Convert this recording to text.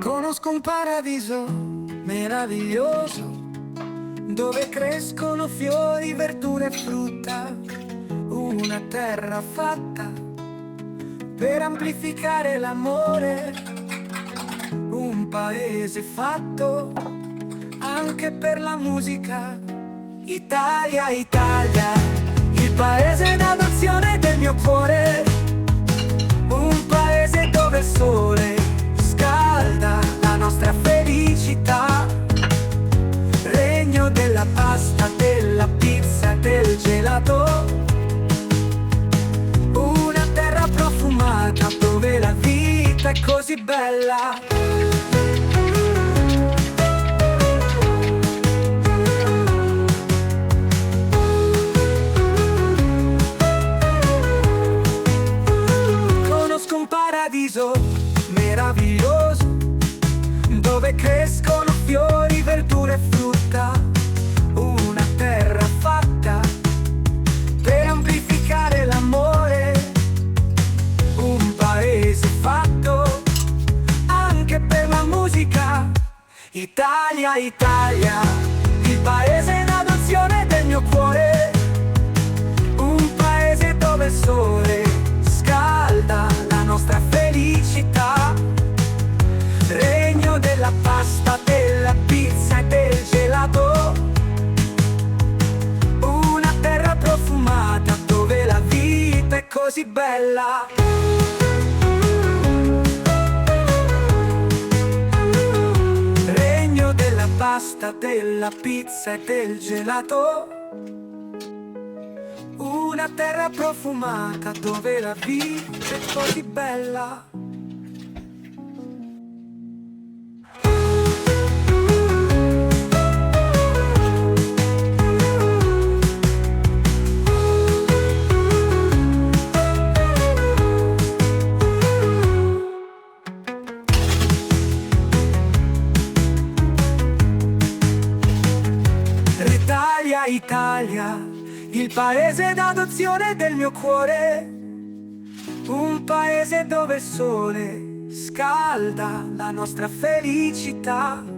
Conosco un paradiso meraviglioso dove crescono fiori, verdure e frutta, una terra fatta per amplificare l'amore, un paese fatto anche per la musica. Italia, Italia, il paese d'adozione del mio cuore, pasta, della pizza, del gelato, una terra profumata dove la vita è così bella. Italia, Italia, il paese in adozione del mio cuore. Un paese dove il sole scalda la nostra felicità. Regno della pasta, della pizza e del gelato. Una terra profumata dove la vita è così bella. Pasta, della pizza e del gelato. Una terra profumata dove la vita è così bella. Italia, il paese d'adozione del mio cuore. Un paese dove il sole scalda la nostra felicità.